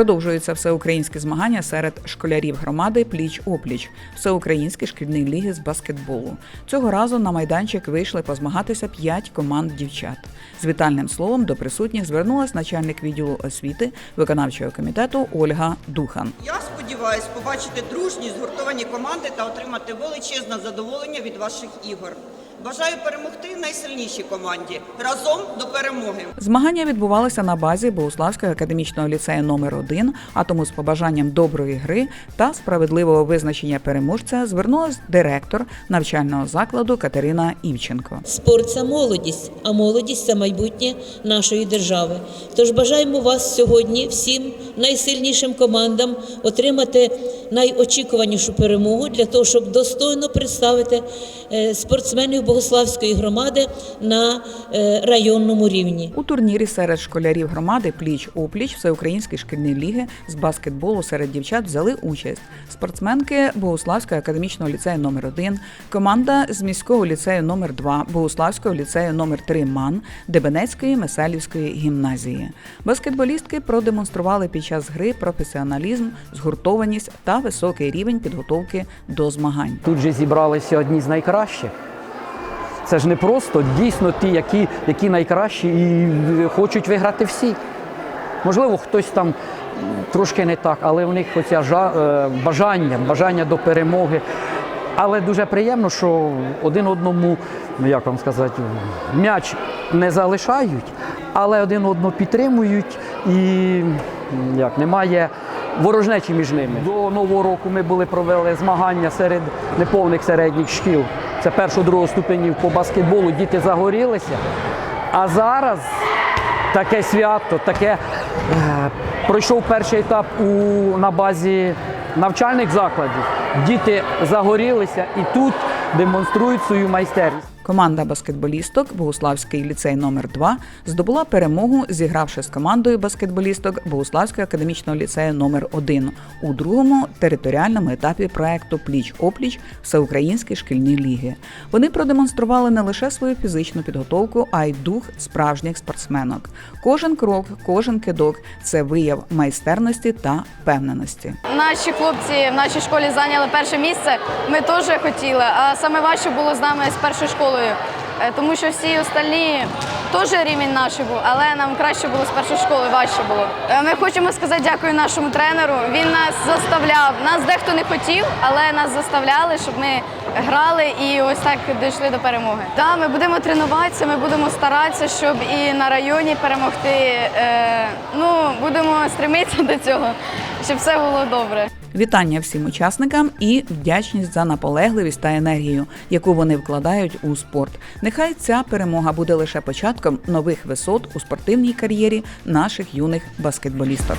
Продовжуються всеукраїнські змагання серед школярів громади пліч опліч всеукраїнські шкільні ліги з баскетболу. Цього разу на майданчик вийшли позмагатися п'ять команд дівчат. З вітальним словом до присутніх звернулась начальник відділу освіти виконавчого комітету Ольга Духан. Я сподіваюся побачити дружні згуртовані команди та отримати величезне задоволення від ваших ігор. Бажаю перемогти найсильнішій команді разом до перемоги. Змагання відбувалися на базі Богуславського академічного ліцею номер 1 а тому з побажанням доброї гри та справедливого визначення переможця звернулась директор навчального закладу Катерина Івченко. Спорт це молодість, а молодість це майбутнє нашої держави. Тож бажаємо вас сьогодні всім найсильнішим командам отримати найочікуванішу перемогу для того, щоб достойно представити е, спортсменів Богославської громади на е, районному рівні. У турнірі серед школярів громади пліч опліч всеукраїнські шкільні ліги з баскетболу серед дівчат взяли участь спортсменки Богуславського академічного ліцею номер 1 команда з міського ліцею номер 2 Богуславського ліцею номер 3 МАН, Дебенецької Меселівської гімназії. Баскетболістки продемонстрували під час гри професіоналізм, згуртованість та високий рівень підготовки до змагань. Тут же зібралися одні з найкращих. Це ж не просто дійсно ті, які, які найкращі і хочуть виграти всі. Можливо, хтось там трошки не так, але у них оця е, бажання, бажання до перемоги. Але дуже приємно, що один одному, ну, як вам сказати, м'яч не залишають, але один одного підтримують і як, немає ворожнечі між ними. До Нового року ми були провели змагання серед неповних середніх шкіл. Це першого-другого ступенів по баскетболу. Діти загорілися. А зараз таке свято, таке е, пройшов перший етап у, на базі навчальних закладів. Діти загорілися і тут демонструють свою майстерність. Команда баскетболісток Богуславський ліцей номер 2 здобула перемогу, зігравши з командою баскетболісток Богуславського академічного ліцею номер 1 у другому територіальному етапі проекту Пліч опліч Всеукраїнські шкільні ліги. Вони продемонстрували не лише свою фізичну підготовку, а й дух справжніх спортсменок. Кожен крок, кожен кидок це вияв майстерності та впевненості. Наші хлопці в нашій школі зайняли перше місце. Ми теж хотіли, а саме важче було з нами з першою школою, Е, тому що всі остальні теж рівень наш був, але нам краще було з першої школи, важче було. Е, Ми хочемо сказати дякую нашому тренеру. Він нас заставляв. Нас дехто не хотів, але нас заставляли, щоб ми грали і ось так дійшли до перемоги. Так, ми будемо тренуватися, ми будемо старатися, щоб і на районі перемогти. Е, Ну, будемо стремитися до цього, щоб все було добре. Вітання всім учасникам і вдячність за наполегливість та енергію, яку вони вкладають у спорт. Нехай ця перемога буде лише початком нових висот у спортивній кар'єрі наших юних баскетболісток.